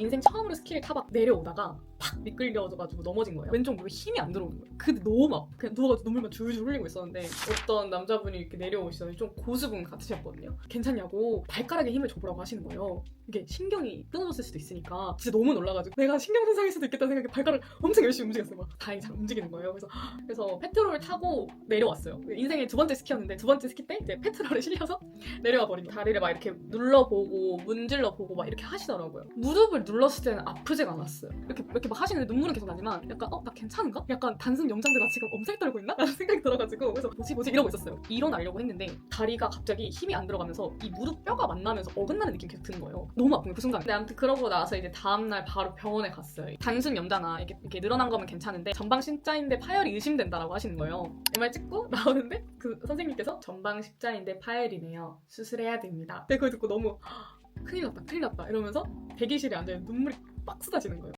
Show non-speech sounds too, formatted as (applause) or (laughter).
인생 처음으로 스키를 타박 내려오다가 팍 미끌려져가지고 넘어진 거예요. 왼쪽 무릎에 힘이 안 들어오는 거예요. 근데 너무 아파. 그냥 누워가지고 눈물만 줄줄 흘리고 있었는데 어떤 남자분이 이렇게 내려오시더니 좀 고수분 같으셨거든요. 괜찮냐고 발가락에 힘을 줘보라고 하시는 거예요. 이게 신경이 끊어졌을 수도 있으니까 진짜 너무 놀라가지고 내가 신경 손상일 수도 있겠다는 생각에 발가락 엄청 열심히 움직였어요. 막 다행히 잘 움직이는 거예요. 그래서 그래서 페트롤을 타고 내려왔어요. 인생의 두 번째 스키였는데 두 번째 스키 때 이제 페트롤에 실려서 내려와 버립니다. 다리를 막 이렇게 눌러보고 문질러 보고 막 이렇게 하시더라고요. 무릎을 눌렀을 때는 아프지가 않았어요. 이렇게 이렇게 막 하시는데 눈물은 계속 나지만 약간 어 나 괜찮은가? 약간 단순 염장대가 지금 엄살 떨고 있나? 라는 생각이 들어가지고 그래서 뭐지 뭐지 이러고 있었어요. 일어나려고 했는데 다리가 갑자기 힘이 안 들어가면서 이 무릎 뼈가 만나면서 어긋나는 느낌이 계속 드는 거예요. 너무 아픈 거예요 그 순간. 근데 아무튼 그러고 나서 이제 다음날 바로 병원에 갔어요. 단순 염자나 이렇게, 이렇게 늘어난 거면 괜찮은데 전방 십자인대 파열이 의심된다라고 하시는 거예요. MR 찍고 (laughs) 나오는데 그 선생님께서 전방 십자인대 파열이네요. 수술해야 됩니다. 근데 그걸 듣고 너무 큰일 났다 큰일 났다 이러면서 대기실에 앉아 눈물이 빡 쏟아지는 거예요.